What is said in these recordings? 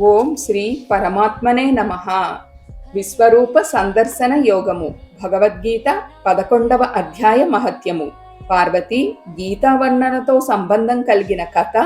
ఓం శ్రీ పరమాత్మనే నమ. విశ్వరూప సందర్శన యోగము. భగవద్గీత పదకొండవ అధ్యాయ మహత్యము. పార్వతి గీతా వర్ణనతో సంబంధం కలిగిన కథ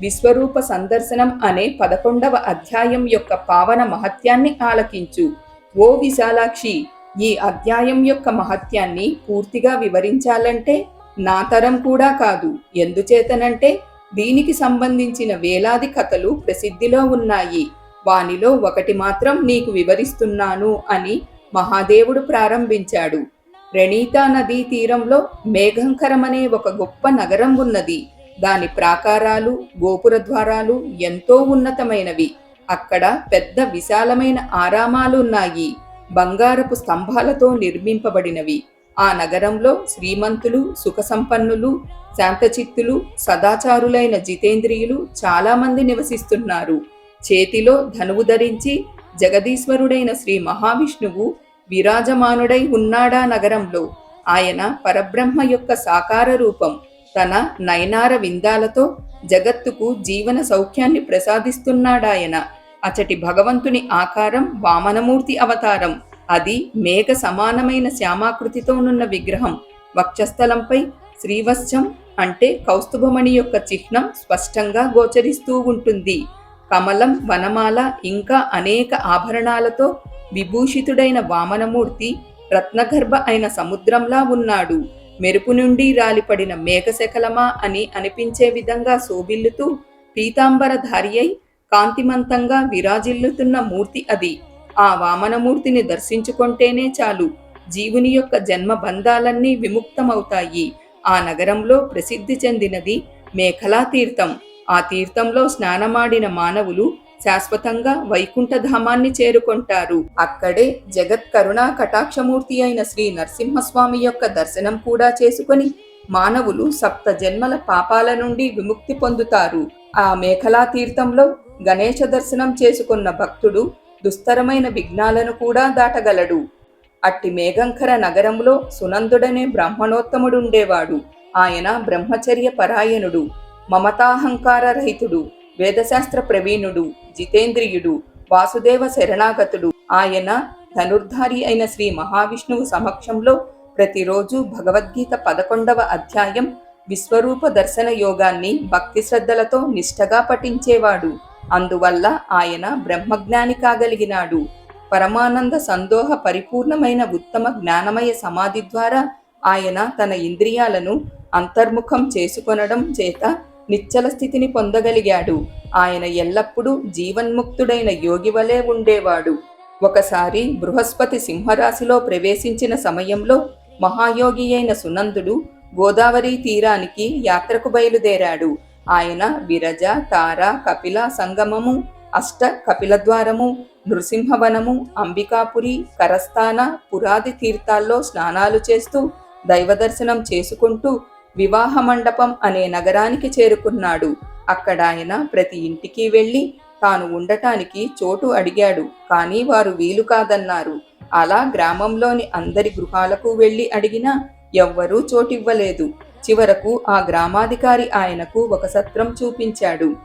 విశ్వరూప సందర్శనం అనే పదకొండవ అధ్యాయం యొక్క పావన మహత్యాన్ని ఆలకించు. ఓ విశాలాక్షి ఈ అధ్యాయం యొక్క మహత్యాన్ని పూర్తిగా వివరించాలంటే నా తరం కూడా కాదు. ఎందుచేతనంటే దీనికి సంబంధించిన వేలాది కథలు ప్రసిద్ధిలో ఉన్నాయి. వానిలో ఒకటి మాత్రం నీకు వివరిస్తున్నాను అని మహాదేవుడు ప్రారంభించాడు. రణీతా నదీ తీరంలో మేఘంకరమనే ఒక గొప్ప నగరం ఉన్నది. దాని ప్రాకారాలు గోపుర ద్వారాలు ఎంతో ఉన్నతమైనవి. అక్కడ పెద్ద విశాలమైన ఆరామాలు ఉన్నాయి. బంగారపు స్తంభాలతో నిర్మింపబడినవి. ఆ నగరంలో శ్రీమంతులు సుఖ సంపన్నులు శాంతచిత్తులు సదాచారులైన జితేంద్రియులు చాలామంది నివసిస్తున్నారు. చేతిలో ధనువు ధరించి జగదీశ్వరుడైన శ్రీ మహావిష్ణువు విరాజమానుడై ఉన్నాడా నగరంలో. ఆయన పరబ్రహ్మ యొక్క సాకార రూపం. తన నయనార విందాలతో జగత్తుకు జీవన సౌఖ్యాన్ని ప్రసాదిస్తున్నాడాయన. అచటి భగవంతుని ఆకారం వామనమూర్తి అవతారం. అది మేఘ సమానమైన శ్యామాకృతితోనున్న విగ్రహం. వక్షస్థలంపై శ్రీవత్సం అంటే కౌస్తుభమణి యొక్క చిహ్నం స్పష్టంగా గోచరిస్తూ ఉంటుంది. కమలం వనమాల ఇంకా అనేక ఆభరణాలతో విభూషితుడైన వామనమూర్తి రత్నగర్భ అయిన సముద్రంలా ఉన్నాడు. మెరుపు నుండి రాలిపడిన మేఘశకలమా అని అనిపించే విధంగా శోభిల్లుతూ పీతాంబరధారి అయి కాంతిమంతంగా విరాజిల్లుతున్న మూర్తి అది. ఆ వామనమూర్తిని దర్శించుకుంటేనే చాలు. జీవుని యొక్క జన్మ బంధాలన్నీ విముక్తమవుతాయి. ఆ నగరంలో ప్రసిద్ధి చెందినది మేఖలా తీర్థం ఆ తీర్థంలో స్నానమాడిన మానవులు శాశ్వతంగా వైకుంఠధామాన్ని చేరుకుంటారు. అక్కడే జగత్ కరుణా కటాక్షమూర్తి అయిన శ్రీ నరసింహస్వామి యొక్క దర్శనం కూడా చేసుకొని మానవులు సప్త జన్మల పాపాల నుండి విముక్తి పొందుతారు. ఆ మేఖలా తీర్థంలో గణేశ దర్శనం చేసుకున్న భక్తుడు దుస్తరమైన విఘ్నాలను కూడా దాటగలడు. అట్టి మేఘంకర నగరంలో సునందుడనే బ్రాహ్మణోత్తముడుండేవాడు. ఆయన బ్రహ్మచర్య పరాయణుడు మమతాహంకార రహితుడు వేదశాస్త్ర ప్రవీణుడు జితేంద్రియుడు వాసుదేవ శరణాగతుడు. ఆయన ధనుర్ధారి అయిన శ్రీ మహావిష్ణువు సమక్షంలో ప్రతిరోజు భగవద్గీత పదకొండవ అధ్యాయం విశ్వరూప దర్శన యోగాన్ని భక్తి శ్రద్ధలతో నిష్టగా పఠించేవాడు. అందువల్ల ఆయన బ్రహ్మజ్ఞాని కాగలిగినాడు పరమానంద సందోహ పరిపూర్ణమైన ఉత్తమ జ్ఞానమయ సమాధి ద్వారా ఆయన తన ఇంద్రియాలను అంతర్ముఖం చేసుకొనడం చేత నిచ్చల స్థితిని పొందగలిగాడు. ఆయన ఎల్లప్పుడూ జీవన్ముక్తుడైన యోగి వలె ఉండేవాడు. ఒకసారి బృహస్పతి సింహరాశిలో ప్రవేశించిన సమయంలో మహాయోగి అయిన సునందుడు గోదావరి తీరానికి యాత్రకు బయలుదేరాడు. ఆయన విరజ తార కపిల సంగమము అష్ట కపిలద్వారము నృసింహవనము అంబికాపురి కరస్థాన పురాది తీర్థాల్లో స్నానాలు చేస్తూ దైవదర్శనం చేసుకుంటూ వివాహ మండపం అనే నగరానికి చేరుకున్నాడు. అక్కడ ఆయన ప్రతి ఇంటికి వెళ్ళి తాను ఉండటానికి చోటు అడిగాడు. కానీ వారు వీలు కాదన్నారు. అలా గ్రామంలోని అందరి గృహాలకు వెళ్ళి అడిగినా ఎవ్వరూ చోటివ్వలేదు. చివరకు ఆ గ్రామాధికారి ఆయనకు ఒక సత్రం చూపించాడు.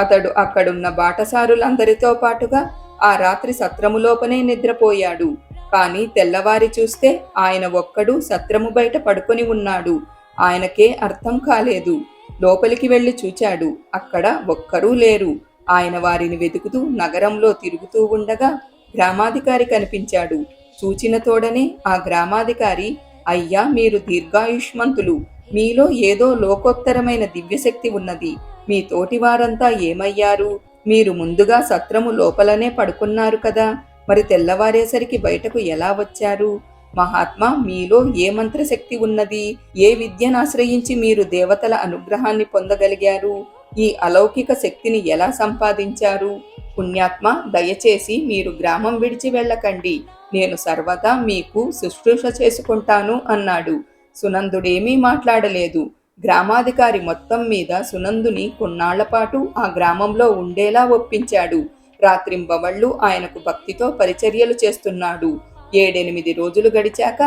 అతడు అక్కడున్న బాటసారులందరితో పాటుగా ఆ రాత్రి సత్రములోపనే నిద్రపోయాడు. కాని తెల్లవారి చూస్తే ఆయన ఒక్కడు సత్రము బయట పడుకొని ఉన్నాడు. ఆయనకే అర్థం కాలేదు. లోపలికి వెళ్ళి చూచాడు. అక్కడ ఒక్కరూ లేరు. ఆయన వారిని వెతుకుతూ నగరంలో తిరుగుతూ ఉండగా గ్రామాధికారి కనిపించాడు. చూచిన తోడనే ఆ గ్రామాధికారి అయ్యా మీరు దీర్ఘాయుష్మంతులు. మీలో ఏదో లోకోత్తరమైన దివ్యశక్తి ఉన్నది. మీ తోటివారంతా ఏమయ్యారు? మీరు ముందుగా సత్రము లోపలనే పడుకున్నారు కదా. మరి తెల్లవారేసరికి బయటకు ఎలా వచ్చారు? మహాత్మా మీలో ఏ మంత్రశక్తి ఉన్నది? ఏ విద్యను ఆశ్రయించి మీరు దేవతల అనుగ్రహాన్ని పొందగలిగారు? ఈ అలౌకిక శక్తిని ఎలా సంపాదించారు? పుణ్యాత్మ దయచేసి మీరు గ్రామం విడిచి వెళ్ళకండి. నేను సర్వదా మీకు శుశ్రూష చేసుకుంటాను అన్నాడు. సునందుడేమీ మాట్లాడలేదు. గ్రామాధికారి మొత్తం మీద సునందుని కొన్నాళ్ళపాటు ఆ గ్రామంలో ఉండేలా ఒప్పించాడు. రాత్రింబవళ్ళు ఆయనకు భక్తితో పరిచర్యలు చేస్తున్నాడు. ఏడెనిమిది రోజులు గడిచాక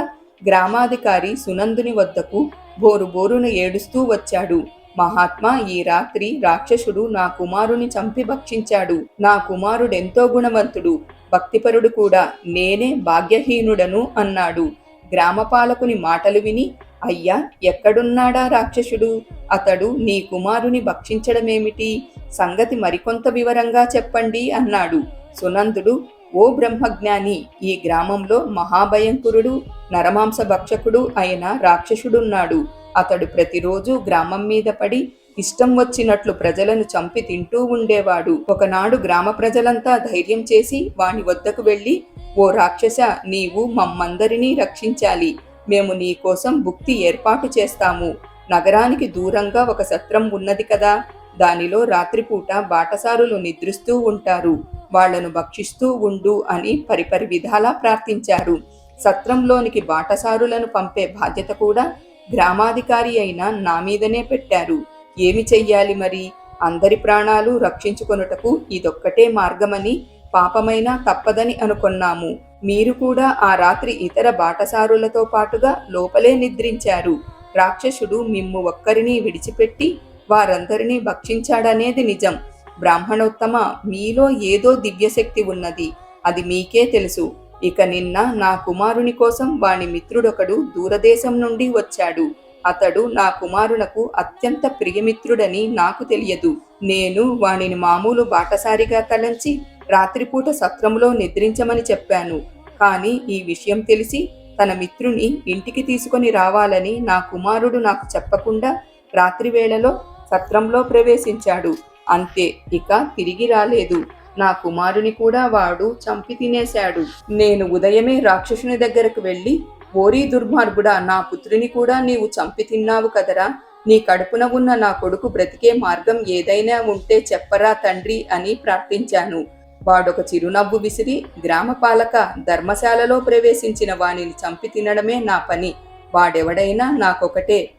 గ్రామాధికారి సునందుని వద్దకు బోరు బోరున ఏడుస్తూ వచ్చాడు. మహాత్మా ఈ రాత్రి రాక్షసుడు నా కుమారుని చంపి భక్షించాడు. నా కుమారుడెంతో గుణవంతుడు. భక్తిపరుడు కూడా నేనే భాగ్యహీనుడను అన్నాడు. గ్రామపాలకుని మాటలు విని అయ్యా ఎక్కడున్నాడా రాక్షసుడు? అతడు నీ కుమారుని భక్షించడమేమిటి? సంగతి మరికొంత వివరంగా చెప్పండి అన్నాడు. సునందుడు ఓ బ్రహ్మజ్ఞాని ఈ గ్రామంలో మహాభయంకురుడు నరమాంస భక్షకుడు అయిన రాక్షసుడున్నాడు. అతడు ప్రతిరోజు గ్రామం మీద పడి ఇష్టం వచ్చినట్లు ప్రజలను చంపి తింటూ ఉండేవాడు. ఒకనాడు గ్రామ ప్రజలంతా ధైర్యం చేసి వాని వద్దకు వెళ్ళి ఓ రాక్షస నీవు మమ్మందరినీ రక్షించాలి. మేము నీ కోసం భుక్తి ఏర్పాటు చేస్తాము. నగరానికి దూరంగా ఒక సత్రం ఉన్నది కదా. దానిలో రాత్రిపూట బాటసారులు నిద్రిస్తూ ఉంటారు. వాళ్ళను భక్షిస్తూ ఉండు అని పరిపరి విధాలా ప్రార్థించారు. సత్రంలోనికి బాటసారులను పంపే బాధ్యత కూడా గ్రామాధికారి అయిన నా మీదనే పెట్టారు. ఏమి చెయ్యాలి మరి? అందరి ప్రాణాలు రక్షించుకొనుటకు ఇదొక్కటే మార్గమని పాపమైనా తప్పదని అనుకొన్నాము. మీరు కూడా ఆ రాత్రి ఇతర బాటసారులతో పాటుగా లోపలే నిద్రించారు. రాక్షసుడు మిమ్ము ఒక్కరిని విడిచిపెట్టి వారందరినీ భక్షించాడనేది నిజం. బ్రాహ్మణోత్తమ మీలో ఏదో దివ్యశక్తి ఉన్నది. అది మీకే తెలుసు. ఇక నిన్న నా కుమారుని కోసం వాని మిత్రుడొకడు దూరదేశం నుండి వచ్చాడు. అతడు నా కుమారునకు అత్యంత ప్రియమిత్రుడని నాకు తెలియదు. నేను వానిని మామూలు బాటసారిగా తలంచి రాత్రిపూట సత్రంలో నిద్రించమని చెప్పాను. కానీ ఈ విషయం తెలిసి తన మిత్రుని ఇంటికి తీసుకొని రావాలని నా కుమారుడు నాకు చెప్పకుండా రాత్రి వేళలో సత్రంలో ప్రవేశించాడు. అంతే ఇక తిరిగి రాలేదు. నా కుమారుని కూడా వాడు చంపి తినేశాడు. నేను ఉదయమే రాక్షసుని దగ్గరకు వెళ్ళి ఓరీ దుర్మార్గుడా నా పుత్రుని కూడా నీవు చంపి తిన్నావు కదరా. నీ కడుపున ఉన్న నా కొడుకు బ్రతికే మార్గం ఏదైనా ఉంటే చెప్పరా తండ్రి అని ప్రార్థించాను. వాడొక చిరునవ్వు విసిరి గ్రామపాలక ధర్మశాలలో ప్రవేశించిన వానిని చంపి తినడమే నా పని. వాడెవడైనా నాకొకటే.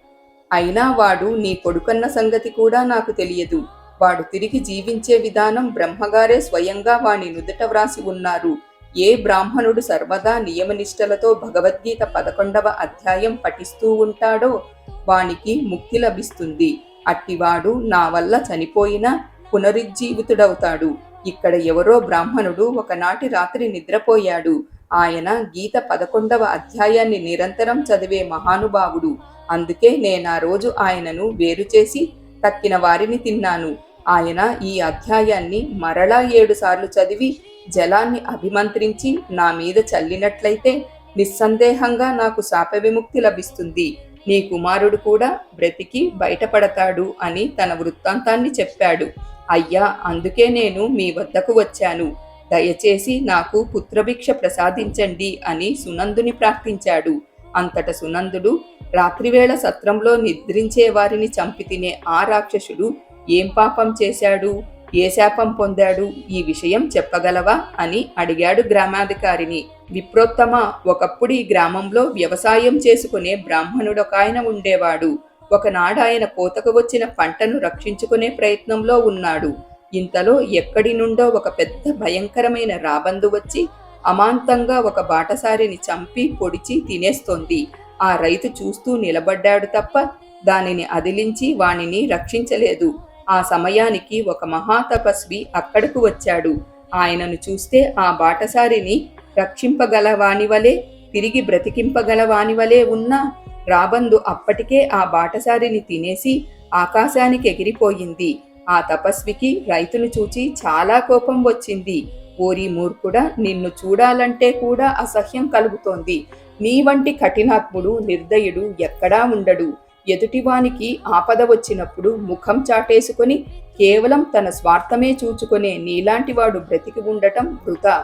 అయినా వాడు నీ కొడుకన్న సంగతి కూడా నాకు తెలియదు. వాడు తిరిగి జీవించే విధానం బ్రహ్మగారే స్వయంగా వాని నుదుట వ్రాసి ఉన్నారు. ఏ బ్రాహ్మణుడు సర్వదా నియమనిష్టలతో భగవద్గీత పదకొండవ అధ్యాయం పఠిస్తూ ఉంటాడో వానికి ముక్తి లభిస్తుంది. అట్టివాడు నా వల్ల చనిపోయినా పునరుజ్జీవితుడవుతాడు. ఇక్కడ ఎవరో బ్రాహ్మణుడు ఒకనాటి రాత్రి నిద్రపోయాడు. ఆయన గీత పదకొండవ అధ్యాయాన్ని నిరంతరం చదివే మహానుభావుడు. అందుకే నేనా రోజు ఆయనను వేరు చేసి తక్కిన వారిని తిన్నాను. ఆయన ఈ అధ్యాయాన్ని మరలా ఏడు సార్లు చదివి జలాన్ని అభిమంత్రించి నా మీద చల్లినట్లయితే నిస్సందేహంగా నాకు శాప విముక్తి లభిస్తుంది. నీ కుమారుడు కూడా బ్రతికి బయటపడతాడు అని తన వృత్తాంతాన్ని చెప్పాడు. అయ్యా అందుకే నేను మీ వద్దకు వచ్చాను. దయచేసి నాకు పుత్రభిక్ష ప్రసాదించండి అని సునందుని ప్రార్థించాడు. అంతట సునందుడు రాత్రివేళ సత్రంలో నిద్రించే వారిని చంపి తినే ఆ రాక్షసుడు ఏం పాపం చేశాడు? ఏ శాపం పొందాడు? ఈ విషయం చెప్పగలవా? అని అడిగాడు గ్రామాధికారిని. విప్రోత్తమ ఒకప్పుడు ఈ గ్రామంలో వ్యవసాయం చేసుకునే బ్రాహ్మణుడొకాయన ఉండేవాడు. ఒకనాడు ఆయన కోతకు వచ్చిన పంటను రక్షించుకునే ప్రయత్నంలో ఉన్నాడు. ఇంతలో ఎక్కడి నుండో ఒక పెద్ద భయంకరమైన రాబందు వచ్చి అమాంతంగా ఒక బాటసారిని చంపి పొడిచి తినేస్తోంది. ఆ రైతు చూస్తూ నిలబడ్డాడు తప్ప దానిని అదిలించి వానిని రక్షించలేదు. ఆ సమయానికి ఒక మహాతపస్వి అక్కడకు వచ్చాడు. ఆయనను చూస్తే ఆ బాటసారిని రక్షింపగల వానివలే తిరిగి బ్రతికింపగల వానివలే ఉన్నా రాబందు అప్పటికే ఆ బాటసారిని తినేసి ఆకాశానికి ఎగిరిపోయింది. ఆ తపస్వికి రైతును చూచి చాలా కోపం వచ్చింది. ఓరి మూర్ఖుడా నిన్ను చూడాలంటే కూడా అసహ్యం కలుగుతోంది. నీ వంటి కఠినాత్ముడు నిర్దయుడు ఎక్కడా ఉండడు. ఎదుటివానికి ఆపద వచ్చినప్పుడు ముఖం చాటేసుకొని కేవలం తన స్వార్థమే చూచుకునే నీలాంటివాడు బ్రతికి ఉండటం వృధా.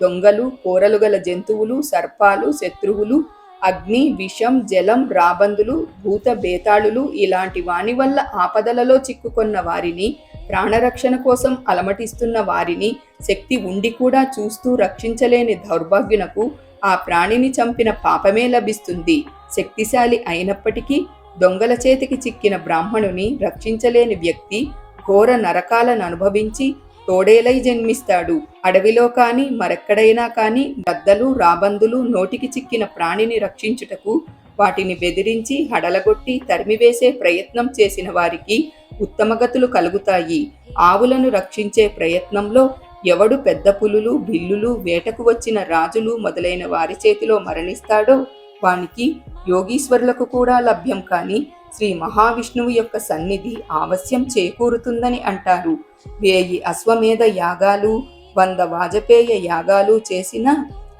దొంగలు కోరలు గల జంతువులు సర్పాలు శత్రువులు అగ్ని విషం జలం రాబందులు భూత బేతాళులు ఇలాంటి వాని వల్ల ఆపదలలో చిక్కుకొన్న వారిని ప్రాణరక్షణ కోసం అలమటిస్తున్న వారిని శక్తి ఉండి కూడా చూస్తూ రక్షించలేని దౌర్భాగ్యునకు ఆ ప్రాణిని చంపిన పాపమే లభిస్తుంది. శక్తిశాలి అయినప్పటికీ దొంగల చేతికి చిక్కిన బ్రాహ్మణుని రక్షించలేని వ్యక్తి ఘోర నరకాలను అనుభవించి తోడేలై జన్మిస్తాడు. అడవిలో కాని మరెక్కడైనా కాని గద్దలు రాబందులు నోటికి చిక్కిన ప్రాణిని రక్షించుటకు వాటిని బెదిరించి హడలగొట్టి తరిమివేసే ప్రయత్నం చేసిన వారికి ఉత్తమగతులు కలుగుతాయి. ఆవులను రక్షించే ప్రయత్నంలో ఎవడు పెద్ద పులులు బిల్లులు వేటకు వచ్చిన రాజులు మొదలైన వారి చేతిలో మరణిస్తాడో వానికి యోగీశ్వరులకు కూడా లభ్యం కాని శ్రీ మహావిష్ణువు యొక్క సన్నిధి ఆవశ్యం చేకూరుతుందని అంటారు. వేయి అశ్వమేధ యాగాలు వంద వాజపేయ యాగాలు చేసిన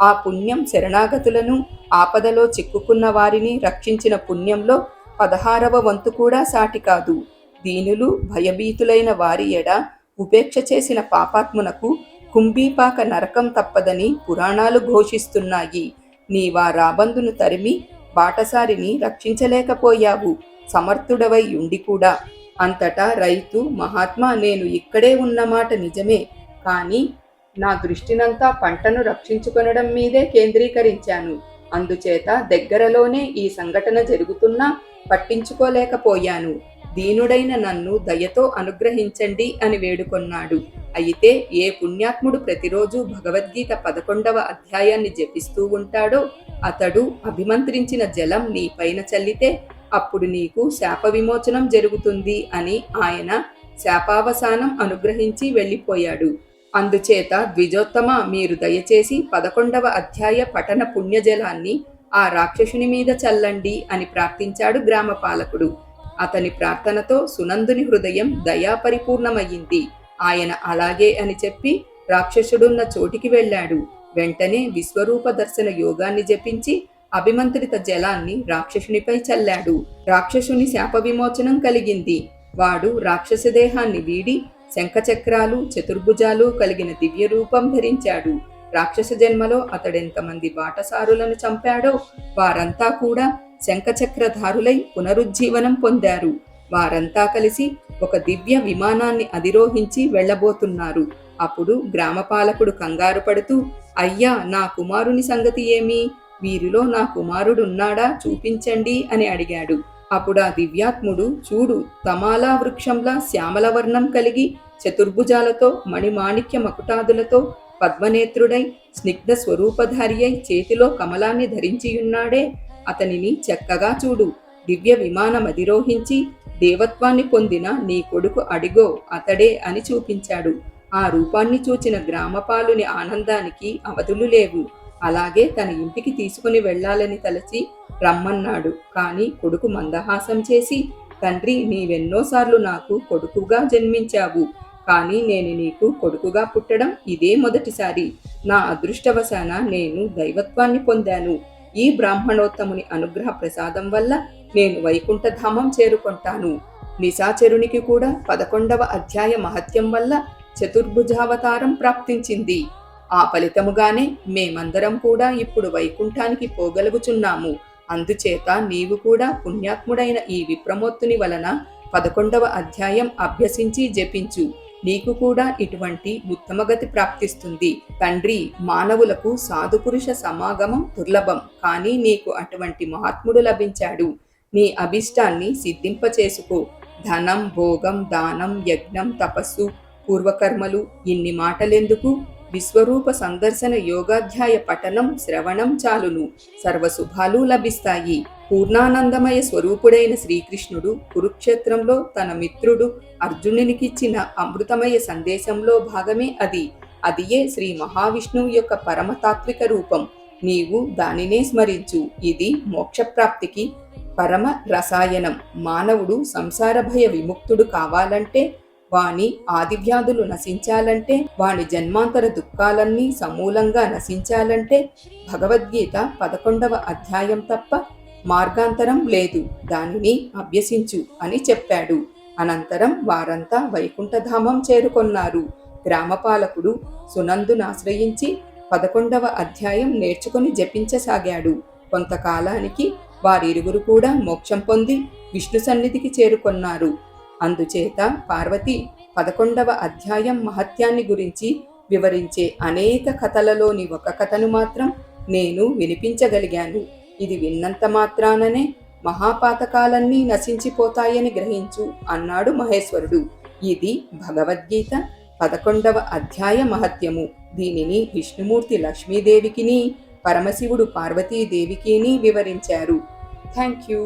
ఆ పుణ్యం శరణాగతులను ఆపదలో చిక్కుకున్న వారిని రక్షించిన పుణ్యంలో పదహారవ వంతు కూడా సాటి కాదు. దీనులు భయభీతులైన వారి ఎడ ఉపేక్ష చేసిన పాపాత్మునకు కుంభీపాక నరకం తప్పదని పురాణాలు ఘోషిస్తున్నాయి. నీవా రాబందును తరిమి బాటసారిని రక్షించలేకపోయావు. సమర్థుడవై ఉండి కూడా. అంతటా రైతు మహాత్మా నేను ఇక్కడే ఉన్నమాట నిజమే. కానీ నా దృష్టినంతా పంటను రక్షించుకొనడం మీదే కేంద్రీకరించాను. అందుచేత దగ్గరలోనే ఈ సంఘటన జరుగుతున్నా పట్టించుకోలేకపోయాను. దీనుడైన నన్ను దయతో అనుగ్రహించండి అని వేడుకొన్నాడు. అయితే ఏ పుణ్యాత్ముడు ప్రతిరోజు భగవద్గీత పదకొండవ అధ్యాయాన్ని జపిస్తూ ఉంటాడో అతడు అభిమంత్రించిన జలం నీ పైన చల్లితే అప్పుడు నీకు శాప విమోచనం జరుగుతుంది అని ఆయన శాపావసానం అనుగ్రహించి వెళ్ళిపోయాడు. అందుచేత ద్విజోత్తమ మీరు దయచేసి పదకొండవ అధ్యాయ పఠన పుణ్యజలాన్ని ఆ రాక్షసుని మీద చల్లండి అని ప్రార్థించాడు గ్రామపాలకుడు. అతని ప్రార్థనతో సునందుని హృదయం దయాపరిపూర్ణమయ్యింది. ఆయన అలాగే అని చెప్పి రాక్షసుడున్న చోటికి వెళ్ళాడు. వెంటనే విశ్వరూప దర్శన యోగాన్ని జపించి అభిమంత్రిత జలాన్ని రాక్షసునిపై చల్లాడు. రాక్షసుని శాప విమోచనం కలిగింది. వాడు రాక్షస దేహాన్ని వీడి శంఖచక్రాలు చతుర్భుజాలు కలిగిన దివ్య రూపం ధరించాడు. రాక్షస జన్మలో అతడెంతమంది బాటసారులను చంపాడో వారంతా కూడా శంఖచక్రధారులై పునరుజ్జీవనం పొందారు. వారంతా కలిసి ఒక దివ్య విమానాన్ని అధిరోహించి వెళ్ళబోతున్నారు. అప్పుడు గ్రామపాలకుడు కంగారు పడుతూ అయ్యా నా కుమారుని సంగతి ఏమి? వీరిలో నా కుమారుడున్నాడా? చూపించండి అని అడిగాడు. అప్పుడు ఆ దివ్యాత్ముడు చూడు తమాలా వృక్షంలా శ్యామల వర్ణం కలిగి చతుర్భుజాలతో మణిమాణిక్య మకుటాదులతో పద్మనేత్రుడై స్నిగ్ధ స్వరూపధారి అయి చేతిలో కమలాన్ని ధరించియున్నాడే. అతనిని చక్కగా చూడు. దివ్య విమానం అధిరోహించి దేవత్వాన్ని పొందిన నీ కొడుకు అడిగో అతడే అని చూపించాడు. ఆ రూపాన్ని చూచిన గ్రామపాలుని ఆనందానికి అవధులు లేవు. అలాగే తన ఇంటికి తీసుకుని వెళ్ళాలని తలచి రమ్మన్నాడు. కాని కొడుకు మందహాసం చేసి తండ్రి నీవెన్నోసార్లు నాకు కొడుకుగా జన్మించావు. కానీ నేను నీకు కొడుకుగా పుట్టడం ఇదే మొదటిసారి. నా అదృష్టవశాన నేను దైవత్వాన్ని పొందాను. ఈ బ్రాహ్మణోత్తముని అనుగ్రహ ప్రసాదం వల్ల నేను వైకుంఠధామం చేరుకుంటాను. నిశాచరునికి కూడా పదకొండవ అధ్యాయ మహత్యం వల్ల చతుర్భుజావతారం ప్రాప్తించింది. ఆ ఫలితముగానే మేమందరం కూడా ఇప్పుడు వైకుంఠానికి పోగలుగుచున్నాము. అందుచేత నీవు కూడా పుణ్యాత్ముడైన ఈ విప్రమోత్తుని వలన పదకొండవ అధ్యాయం అభ్యసించి జపించు. నీకు కూడా ఇటువంటి ఉత్తమగతి ప్రాప్తిస్తుంది. తండ్రి మానవులకు సాధుపురుష సమాగమం దుర్లభం. కానీ నీకు అటువంటి మహాత్ముడు లభించాడు. నీ అభిష్టాన్ని సిద్ధింపచేసుకో. ధనం భోగం దానం యజ్ఞం తపస్సు పూర్వకర్మలు ఇన్ని మాటలెందుకు? విశ్వరూప సందర్శన యోగాధ్యాయ పఠనం శ్రవణం చాలును. సర్వశుభాలు లభిస్తాయి. పూర్ణానందమయ స్వరూపుడైన శ్రీకృష్ణుడు కురుక్షేత్రంలో తన మిత్రుడు అర్జునునికిచ్చిన అమృతమయ సందేశంలో భాగమే అది. అదియే శ్రీ మహావిష్ణువు యొక్క పరమతాత్విక రూపం. నీవు దానినే స్మరించు. ఇది మోక్షప్రాప్తికి పరమ రసాయనం. మానవుడు సంసార భయ విముక్తుడు కావాలంటే వాని ఆదివ్యాధులు నశించాలంటే వాని జన్మాంతర దుఃఖాలన్నీ సమూలంగా నశించాలంటే భగవద్గీత పదకొండవ అధ్యాయం తప్ప మార్గాంతరం లేదు. దానిని అభ్యసించు అని చెప్పాడు. అనంతరం వారంతా వైకుంఠధామం చేరుకొన్నారు. గ్రామపాలకుడు సునందునాశ్రయించి పదకొండవ అధ్యాయం నేర్చుకుని జపించసాగాడు. కొంతకాలానికి వారిరువురు కూడా మోక్షం పొంది విష్ణు సన్నిధికి చేరుకొన్నారు. అందుచేత పార్వతి పదకొండవ అధ్యాయం మహత్యాన్ని గురించి వివరించే అనేక కథలలోని ఒక కథను మాత్రం నేను వినిపించగలిగాను. ఇది విన్నంత మాత్రాననే మహాపాతకాలన్నీ నశించిపోతాయని గ్రహించు అన్నాడు మహేశ్వరుడు. ఇది భగవద్గీత పదకొండవ అధ్యాయ మహత్యము. దీనిని విష్ణుమూర్తి లక్ష్మీదేవికిని పరమశివుడు పార్వతీదేవికిని వివరించారు. Thank you